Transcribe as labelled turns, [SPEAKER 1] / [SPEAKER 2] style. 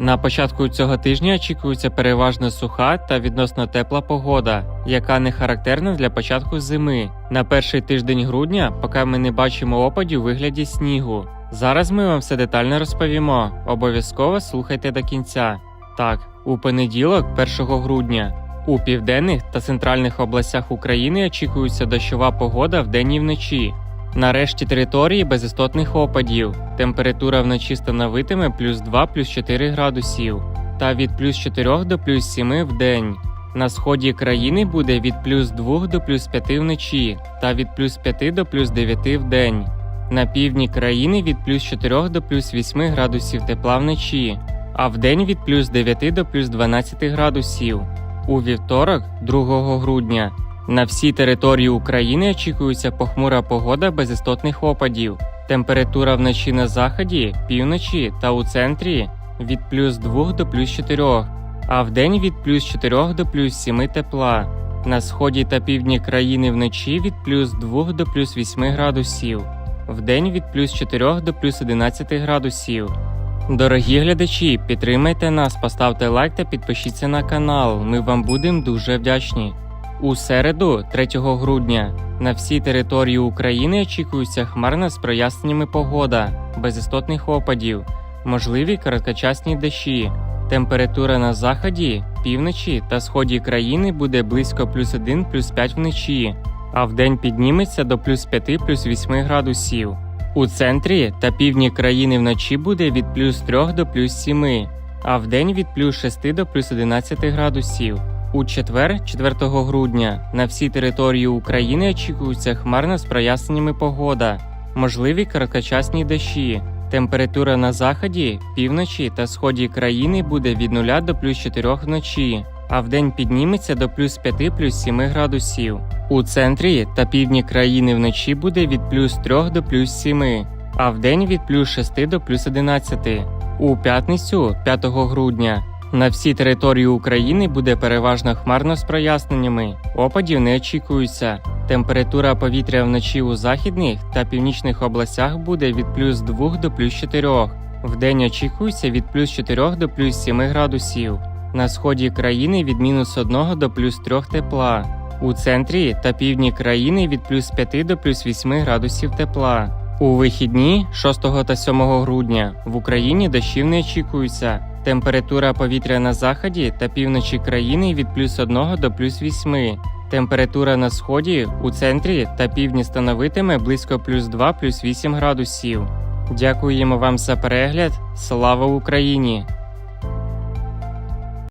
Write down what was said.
[SPEAKER 1] На початку цього тижня очікується переважно суха та відносно тепла погода, яка не характерна для початку зими. На перший тиждень грудня, поки ми не бачимо опадів у вигляді снігу. Зараз ми вам все детально розповімо. Обов'язково слухайте до кінця. Так, у понеділок, 1 грудня, у південних та центральних областях України очікується дощова погода вдень і вночі. На решті території без істотних опадів. Температура вночі становитиме плюс 2 плюс 4 градусів та від плюс 4 до плюс 7 в день. На сході країни буде від плюс 2 до плюс 5 вночі та від плюс 5 до плюс 9 в день. На півдні країни від плюс 4 до плюс 8 градусів тепла вночі, а вдень від плюс 9 до плюс 12 градусів. У вівторок, 2 грудня, на всій території України очікується похмура погода без істотних опадів. Температура вночі на заході, півночі та у центрі від плюс 2 до плюс 4, а вдень від плюс 4 до плюс 7 тепла. На сході та півдні країни вночі від плюс 2 до плюс 8 градусів, вдень від плюс 4 до плюс 11 градусів. Дорогі глядачі, підтримайте нас, поставте лайк та підпишіться на канал. Ми вам будемо дуже вдячні. У середу, 3 грудня, на всій території України очікується хмарна з проясненнями погода, без істотних опадів, можливі короткочасні дощі. Температура на заході, півночі та сході країни буде близько плюс 1 плюс 5 вночі, а вдень підніметься до плюс 5 плюс 8 градусів. У центрі та півдні країни вночі буде від плюс 3 до плюс 7, а вдень від плюс 6 до плюс 11 градусів. У четвер, 4 грудня, на всій території України очікується хмарна з проясненнями погода, можливі короткочасні дощі. Температура на заході, півночі та сході країни буде від 0 до плюс 4 вночі, а вдень підніметься до плюс 5 плюс 7 градусів. У центрі та півдні країни вночі буде від плюс 3 до плюс 7, а вдень від плюс 6 до плюс 11. У п'ятницю, 5 грудня, на всій території України буде переважно хмарно з проясненнями. Опадів не очікується. Температура повітря вночі у західних та північних областях буде від плюс 2 до плюс 4. Вдень очікується від плюс 4 до плюс 7 градусів. На сході країни від мінус 1 до плюс 3 тепла. У центрі та півдні країни від плюс 5 до плюс 8 градусів тепла. У вихідні 6 та 7 грудня в Україні дощів не очікується. Температура повітря на заході та півночі країни від плюс 1 до плюс 8. Температура на сході, у центрі та півдні становитиме близько плюс 2 плюс 8 градусів. Дякуємо вам за перегляд. Слава Україні!